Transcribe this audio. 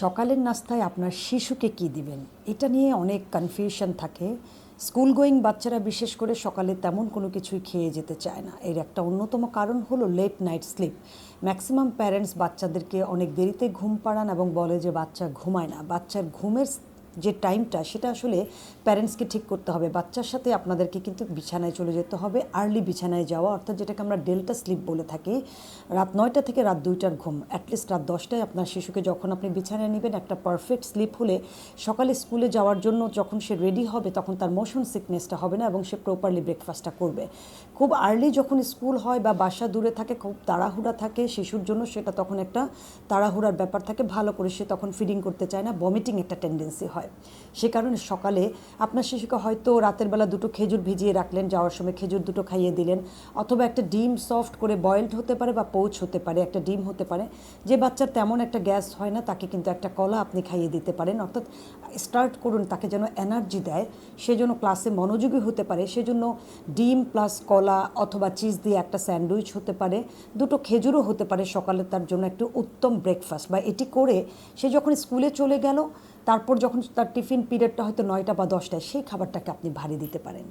সকালের নাস্তায় আপনার শিশুকে কি দিবেন? এটা নিয়ে অনেক কনফিউশন থাকে। স্কুল গোয়িং বাচ্চারা বিশেষ করে সকালে তেমন কোনো কিছুই খেয়ে যেতে চায় না। এর একটা অন্যতম কারণ হলো late night sleep maximum parents বাচ্চাদেরকে অনেক দেরিতে ঘুম পাড়ান এবং বলে যে বাচ্চা ঘুমায় না। বাচ্চার ঘুমের যে টাইমটা, সেটা আসলে প্যারেন্টসকে ঠিক করতে হবে। বাচ্চার সাথে আপনাদেরকে কিন্তু বিছানায় চলে যেতে হবে। আর্লি বিছানায় যাওয়া, অর্থাৎ যেটাকে আমরা ডেল্টা স্লিপ বলে থাকি, রাত নয়টা থেকে রাত দুইটার ঘুম অ্যাটলিস্ট রাত দশটায় আপনার শিশুকে যখন আপনি বিছানায় নেবেন, একটা পারফেক্ট স্লিপ হলে সকালে স্কুলে যাওয়ার জন্য যখন সে রেডি হবে, তখন তার মোশন সিকনেসটা হবে না এবং সে প্রপারলি ব্রেকফাস্টটা করবে। খুব আর্লি যখন স্কুল হয় বা বাসা দূরে থাকে, খুব তাড়াহুড়া থাকে, শিশুর জন্য সেটা তখন একটা তাড়াহুড়ার ব্যাপার থাকে। ভালো করে সে তখন ফিডিং করতে চায় না। বমিটিং একটা টেন্ডেন্সি হয়। সে কারণে সকালে আপনার শিশুকে হয়তো রাতের বেলা দুটো খেজুর ভিজিয়ে রাখলেন, যাওয়ার সময় খেজুর দুটো খাইয়ে দিলেন, অথবা একটা ডিম সফট করে বয়েলড হতে পারে বা পৌচ হতে পারে, একটা ডিম হতে পারে। যে বাচ্চার তেমন একটা গ্যাস হয় না, তাকে কিন্তু একটা কলা আপনি খাইয়ে দিতে পারেন। অর্থাৎ স্টার্ট করুন, তাকে যেন এনার্জি দেয়, সে ক্লাসে মনোযোগী হতে পারে। সেজন্য ডিম প্লাস কলা অথবা চিজ দিয়ে একটা স্যান্ডউইচ হতে পারে, দুটো খেজুরও হতে পারে সকালে তার জন্য একটু উত্তম ব্রেকফাস্ট বা এটি করে সে যখন স্কুলে চলে গেল তারপর যখন তার টিফিন পিরিয়ডটা হয়তো নয়টা বা দশটায়, সেই খাবারটাকে আপনি ভারী দিতে পারেন।